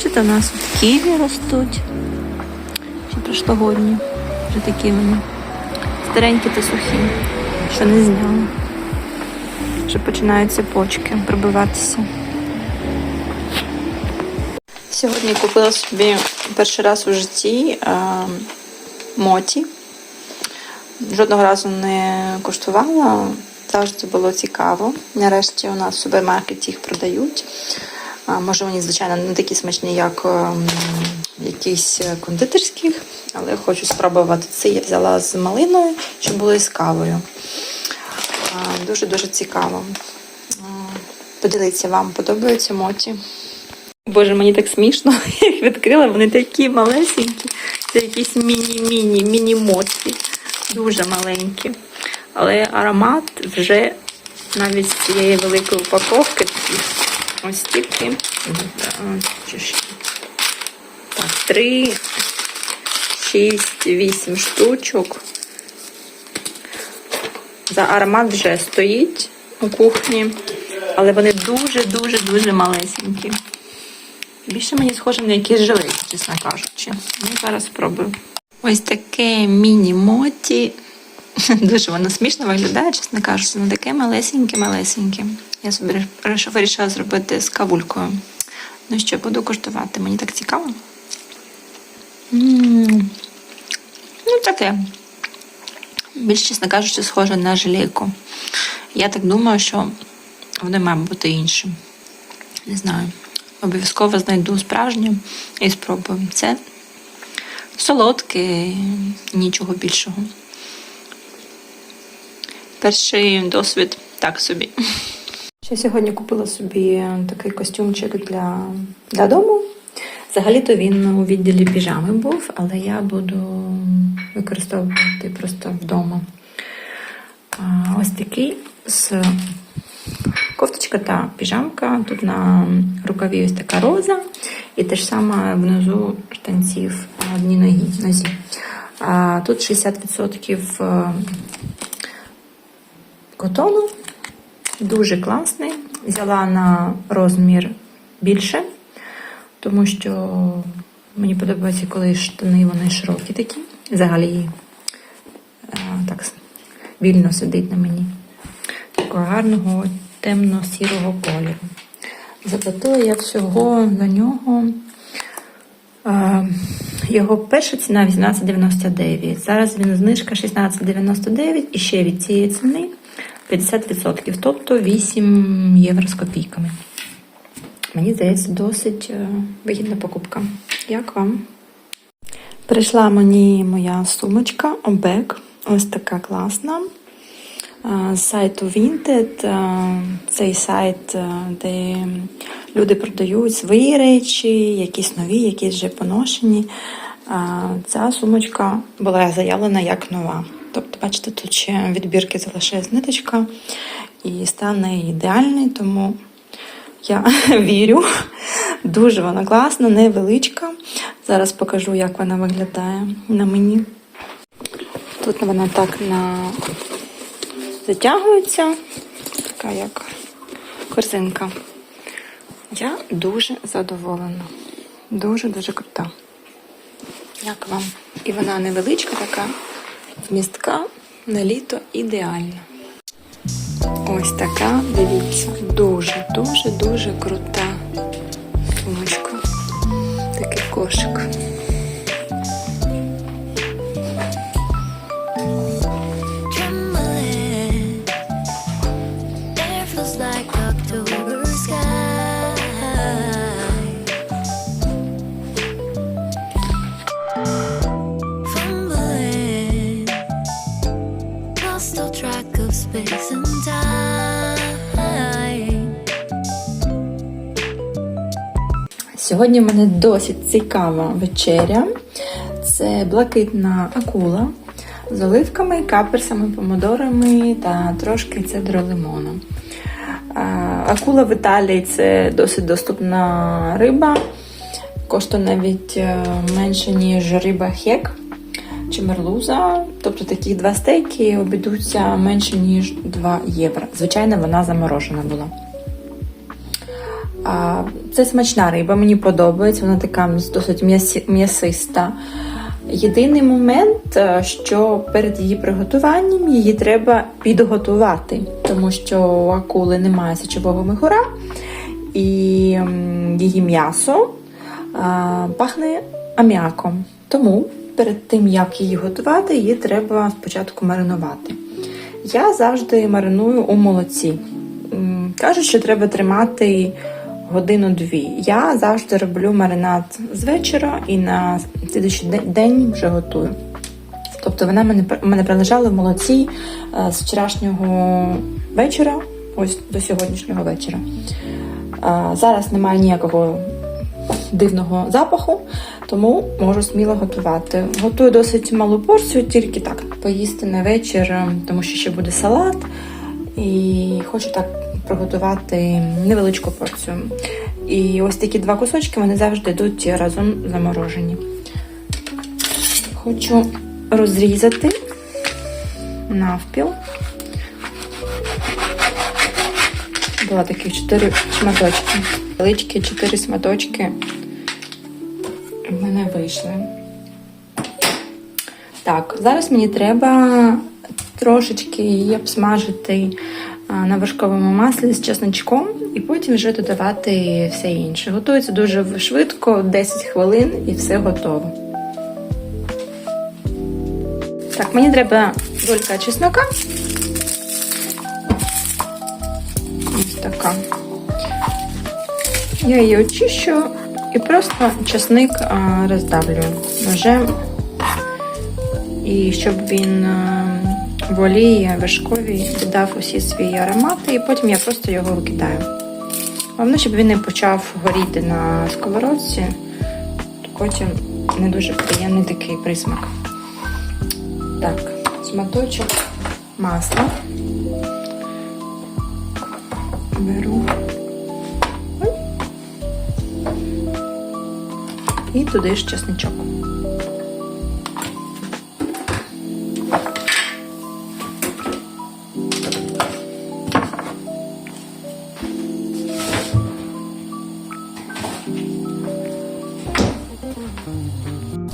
бачите, у нас от ківі ростуть. Ще прошлогодні. Вже такі вони старенькі та сухі, що не зняли. Вже починають цепочки пробиватися. Сьогодні купила собі перший раз у житті е, моті. Жодного разу не куштувала, завжди було цікаво. Нарешті у нас в супермаркеті їх продають. Може, вони, звичайно, не такі смачні, як ем, якісь кондитерських, але хочу спробувати це. Я взяла з малиною, щоб було і з кавою. Дуже-дуже цікаво. Поділіться, вам подобаються моті. Боже, мені так смішно. Я їх відкрила, вони такі малесенькі. Це якісь міні-міні, міні-моті. Дуже маленькі. Але аромат вже навіть з цієї великої упаковки. Ось тільки. Так, три, шість, вісім штучок. За аромат вже стоїть у кухні, але вони дуже-дуже-дуже малесенькі. Більше мені схоже на якісь жилети, чесно кажучи. Ну, зараз спробую. Ось таке міні-моті. Дуже воно смішно виглядає, чесно кажучи, воно таке малесеньке-малесеньке. Я собі вирішила- зробити з кавулькою. Ну що, буду коштувати. Мені так цікаво. Ну, таке. Більш, чесно кажучи, схоже на желейку. Я так думаю, що вони мають бути іншим. Не знаю. Обов'язково знайду справжнє і спробую. Це солодке, нічого більшого. Перший досвід так собі. Ще сьогодні купила собі такий костюмчик для, для дому. Взагалі-то він у відділі піжами був, але я буду використовувати просто вдома. Ось такий з кофточка та піжамка. Тут на рукаві ось така роза, і те ж саме внизу штанців на одній ногі, нозі. Тут 60% котону. Дуже класний. Взяла на розмір більше, тому що мені подобається, коли штани вони широкі такі. Взагалі е, так вільно сидить на мені. Такого гарного темно-сірого кольору. Заплатила я всього за нього. е, Його перша ціна 18,99. Зараз він знижка 16,99 і ще від цієї ціни 50%, тобто 8 євро з копійками. Мені здається, досить е, вигідна покупка. Як вам? Прийшла мені моя сумочка Обек. Ось така класна. Е, З сайту Vinted. Е, Цей сайт, де люди продають свої речі, якісь нові, якісь вже поношені. Ця сумочка була заявлена як нова. Тобто, бачите, тут ще відбірки залишилась ниточка, і стан неї ідеальний, тому я вірю. Дуже вона класна, невеличка. Зараз покажу, як вона виглядає на мені. Тут вона так на затягується, така як корзинка. Я дуже задоволена. Дуже-дуже крута. Як вам? І вона невеличка така, вмістка на літо ідеальна. Ось така, дивіться, дуже, дуже, дуже крута сумочка. Такий кошик. Space. Сьогодні в мене досить цікава вечеря. Це блакитна акула з оливками, каперсами, помідорами та трошки цедру лимону. Акула в Італії це досить доступна риба. Коштує навіть е, менше, ніж риба хек чи мерлуза. Тобто такі два стейки обійдуться менше, ніж 2 євро. Звичайно, вона заморожена була. Це смачна риба, мені подобається, вона така досить м'ясиста. Єдиний момент, е, що перед її приготуванням її треба підготувати, тому що у акули немає сечового михура, і її м'ясо пахне аміаком. Тому перед тим, як її готувати, її треба спочатку маринувати. Я завжди мариную у молоці. Кажуть, що треба тримати годину-дві. Я завжди роблю маринад з вечора і на слідуючий день вже готую. Тобто вона мене, мене прилежала в молоці е, з вчорашнього вечора, ось до сьогоднішнього вечора. Е, Зараз немає ніякого дивного запаху, тому можу сміло готувати. Готую досить малу порцію, тільки так поїсти на вечір, е, тому що ще буде салат. І хочу так приготувати невеличку порцію. І ось такі два кусочки вони завжди йдуть разом заморожені. Хочу розрізати навпіл. Була такі чотири шматочки. Величкі чотири шматочки в мене вийшли. Так, зараз мені треба трошечки її обсмажити на вершковому маслі з чесночком і потім вже додавати все інше. Готується дуже швидко, 10 хвилин і все готово. Так, мені треба долька чеснока. Ось така. Я її очищу і просто чесник роздавлюю ножем. І щоб він в олії вершковій додав усі свої аромати, і потім я просто його викидаю. Головне, щоб він не почав горіти на сковородці, потім не дуже приємний такий присмак. Так, шматочок масла. Беру. І туди ж чесничок.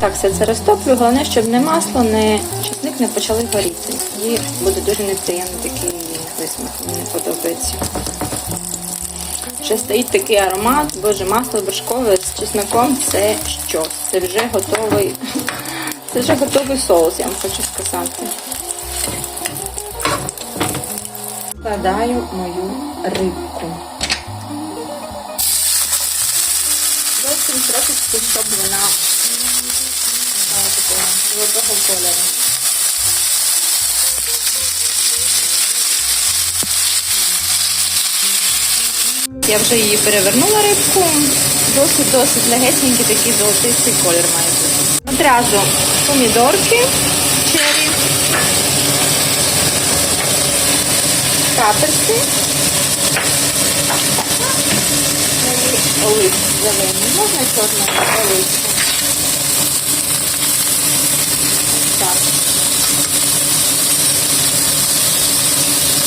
Так, все це розтоплю. Головне, щоб не масло, не чесник не почали горіти. І буде дуже неприємний такий висмак. Мені подобається. Вже стоїть такий аромат, боже, масло вершкове з чесноком це що? Це вже готовий. Це вже готовий соус, я вам хочу сказати. Вкладаю мою рибку. Зовсім трошечки, щоб вона стала такого золотого кольору. Я вже її перевернула рибку. Досить досить легесенький такий золотистий колір має бути. Одразу помідорки, чері, каперси. Олив зелений. Можна чорного оливку. Ось так.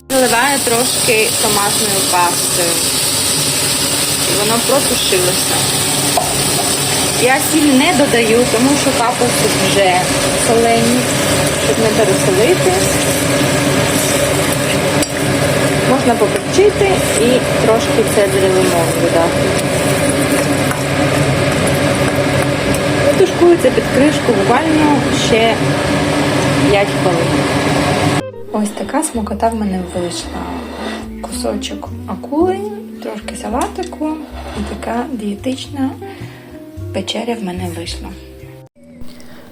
Заливаю трошки томатною пастою. Воно просушилося. Я сіль не додаю, тому що капусти вже солені, щоб не пересолити. Можна поперчити і трошки цедрі лимону додати. Тушкується під кришку буквально ще 5 хвилин. Ось така смакота в мене вийшла. Кусочок акули, трошки салатику і така дієтична вечеря в мене вийшла.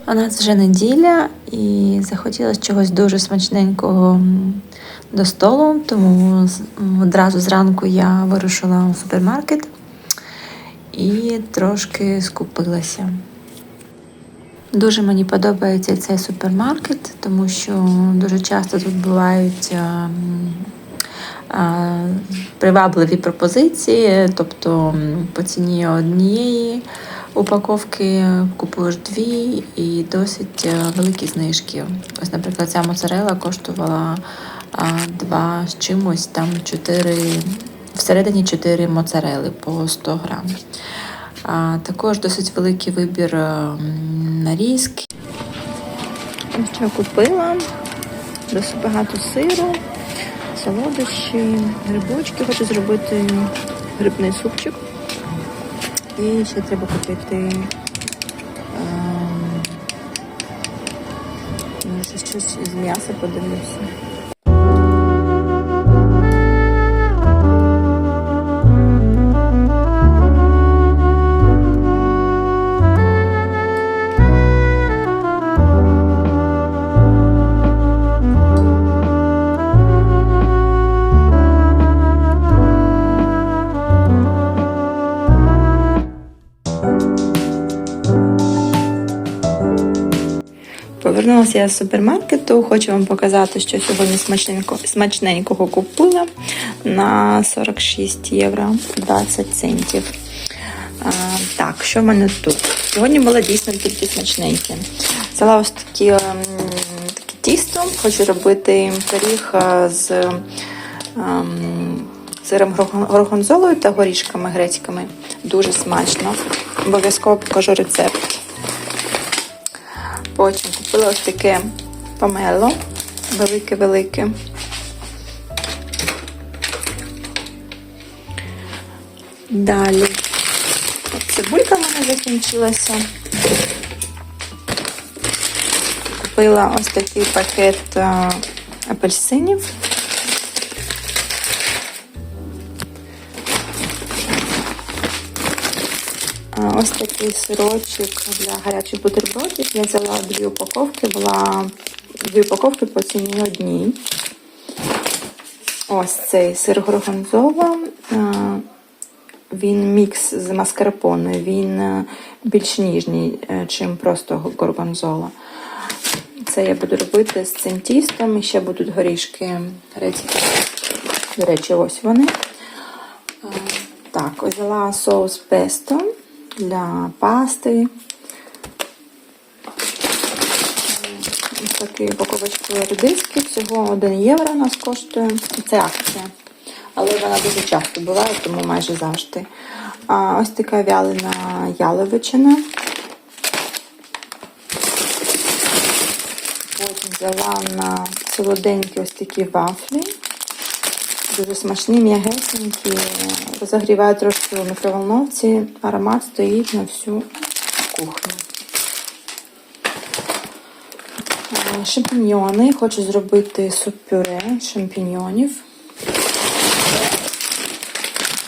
У нас вже неділя і захотілося чогось дуже смачненького до столу, тому одразу зранку я вирушила в супермаркет і трошки скупилася. Дуже мені подобається цей супермаркет, тому що дуже часто тут бувають а, м, а, привабливі пропозиції, тобто по ціні однієї упаковки купуєш дві і досить е, великі знижки. Ось, наприклад, ця моцарела коштувала два з чимось, там 4 всередині 4 моцарели по 100 грам. А, також досить великий вибір е, нарізки. Що купила? Досить багато сиру, солодощі, грибочки. Хочу зробити грибний супчик. І ще треба купити щось з м'яса подивлюся. Повернулася я з супермаркету. Хочу вам показати, що сьогодні смачненько, смачненького купила на 46 євро 20 центів. А, так, що в мене тут? Сьогодні було дійсно тільки смачненьке. Взяла ось такі, ем, таке тісто. Хочу робити пиріг е, з ем, сиром горгон- горгонзолою та горішками грецькими. Дуже смачно. Обов'язково покажу рецепт. Потім купила ось таке помело, велике-велике. Далі цибулька в мене закінчилася. Купила ось такий пакет апельсинів. Ось такий сирочок для гарячих бутербродів. Я взяла дві упаковки, була дві упаковки по ціні одній. Ось цей сир горгонзола. Він мікс з маскарпоне, він е, більш ніжний, ніж просто горгонзола. Це я буду робити з цим тістом. І ще будуть горішки. До речі, ось вони. Так, взяла соус песто для пасти. Ось такий упаковочку редиски. Всього 1 євро у нас коштує. Це акція. Але вона дуже часто буває, тому майже завжди. А ось така вялена яловичина. Потім взяла на солоденькі ось такі вафлі. Дуже смачні, м'ягесенькі. Розогріваю трошки у мікроволновці. Аромат стоїть на всю кухню. Е, Шампіньйони. Хочу зробити суп-пюре шампіньйонів.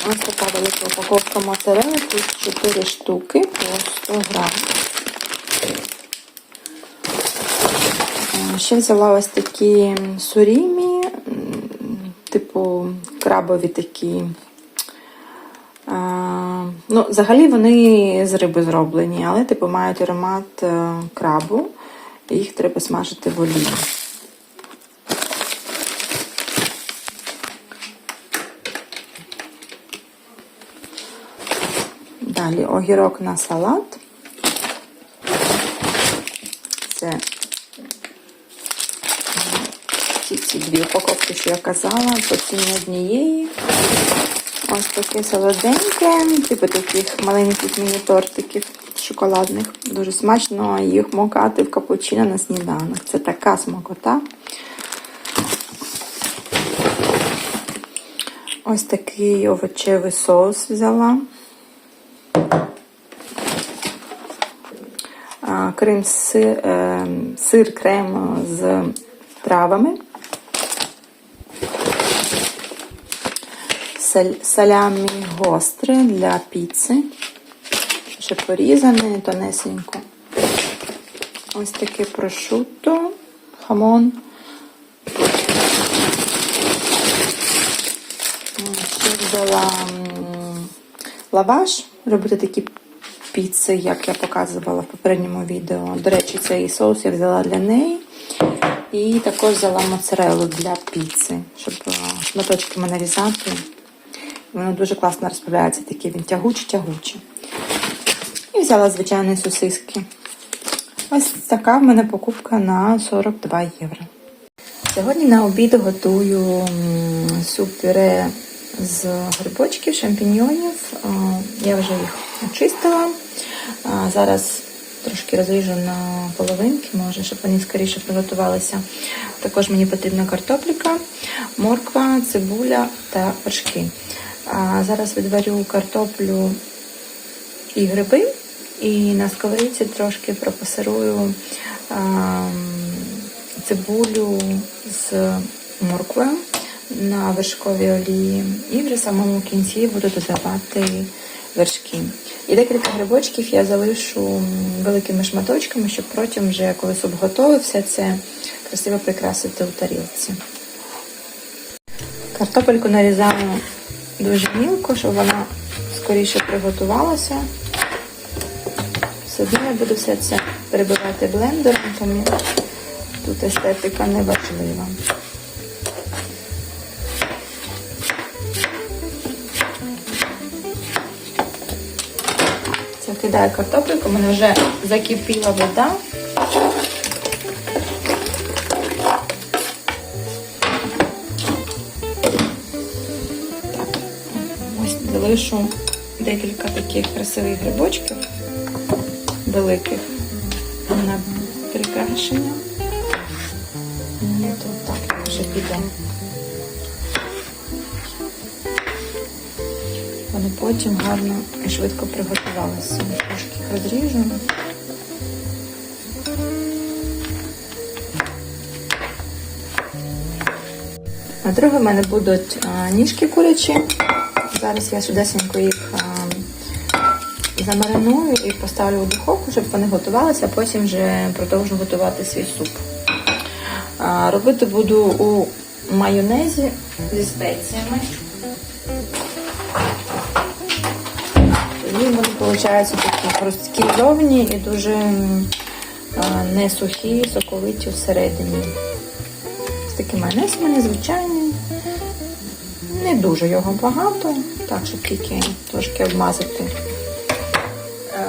Ось така велика упаковка моцарелли, тут 4 штуки по 100 грам. Е, Ще взяла ось такі сурімі, типу крабові такі. Ну, взагалі вони з риби зроблені, але типу мають аромат е, крабу. І їх треба смажити в олії. Далі огірок на салат. Це ці, ці дві упаковки, що я казала, по ціні однієї. Ось таке солоденьке, типу таких маленьких міні-тортиків шоколадних. Дуже смачно їх мокати в капучино на сніданок. Це така смакота. Ось такий овочевий соус взяла. Крем сир, е, сир крем з травами. Салямі гостре для піци. Ще порізане тонесенько. Ось таке прошутто, хамон. Ще взяла лаваш, робити такі піци, як я показувала в попередньому відео. До речі, цей соус я взяла для неї. І також взяла моцарелу для піци, щоб е, шматочками нарізати. Воно дуже класно розправляється, такий він тягучий-тягучий. І взяла звичайні сосиски. Ось така в мене покупка на 42 євро. Сьогодні на обід готую суп-пюре з грибочків, шампіньйонів. Я вже їх очистила. Зараз трошки розріжу на половинки, може, щоб вони скоріше приготувалися. Також мені потрібна картопліка, морква, цибуля та вершки. А Зараз відварю картоплю і гриби, і на сковорідці трошки пропасирую ам, цибулю з морквою на вершковій олії. І вже в самому кінці буду додавати вершки. І декілька грибочків я залишу великими шматочками, щоб потім, вже коли суп готовий, все це красиво прикрасити у тарілці. Картопельку нарізаю дуже мілко, щоб вона скоріше приготувалася. Одно я буду все це перебивати блендером, тому тут естетика не важлива. Це кидаю картопельку, у мене вже закипіла вода. Залишу декілька таких красивих грибочків великих на прикрашення. Ні, то так вже піде. Вони потім гарно і швидко приготувалися. Трошки розріжу. На друге в мене будуть ніжки курячі. Зараз я швидесенько їх а, замариную і поставлю у духовку, щоб вони готувалися, а потім вже продовжу готувати свій суп. А, Робити буду у майонезі зі спеціями. Вони виходять такі хрусткі зовні і дуже а, не сухі, соковиті всередині. Ось такий майонез у мене звичайний. Не дуже його багато, так, щоб тільки трошки обмазати. Е,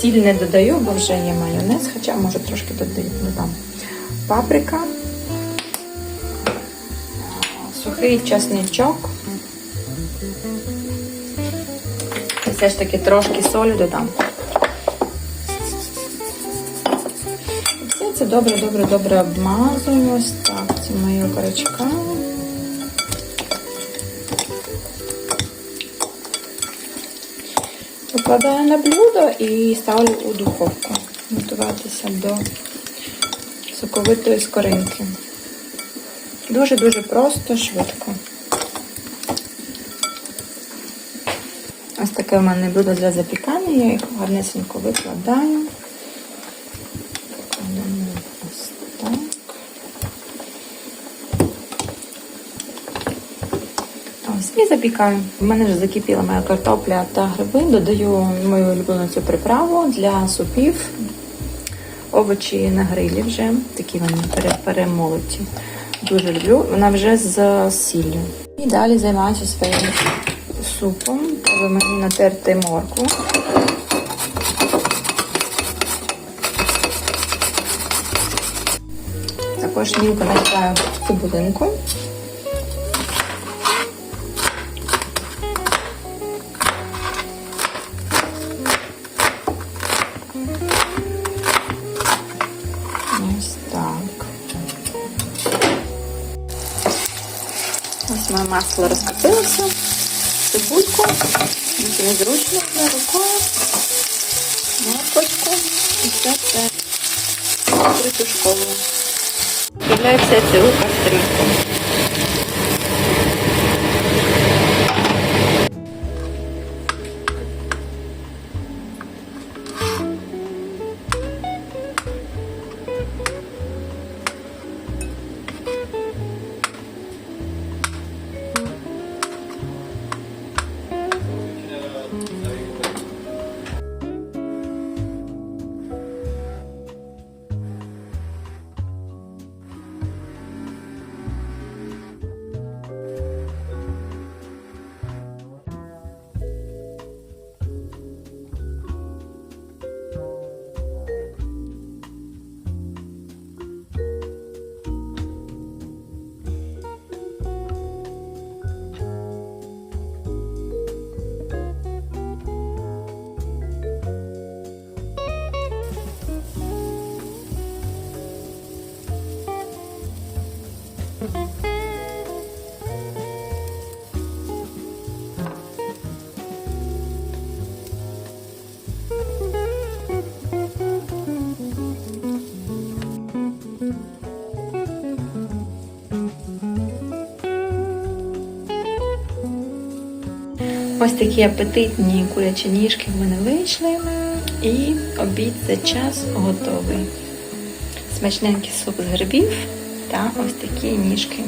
Сіль не додаю, бо вже є майонез, хоча може трошки додам. Паприка, е, сухий часничок. І все ж таки трошки солі додам. Все це добре, добре, добре обмазую. Ось так, Викладаю на блюдо і ставлю у духовку. Готуватися до соковитої скоринки. Дуже-дуже просто, швидко. Ось таке в мене блюдо для запікання, я їх гарнесенько викладаю. Викладаємо ось так. Ось і запікаю. У мене вже закипіла моя картопля та гриби. Додаю мою улюблену цю приправу для супів. Овочі на грилі вже. Такі вони перемолоті. Дуже люблю. Вона вже з сіллю. І далі займаюся своїм супом. Треба мені натерти моркву. Також мілко натираю цибулинку. Масло розкопилося, Цибульку. Незручно для рукою. Моркочку. І все це притушковую. Вставляю все це у Ось такі апетитні курячі ніжки в мене вийшли. І обід за час готовий. Смачненький суп з грибів та ось такі ніжки.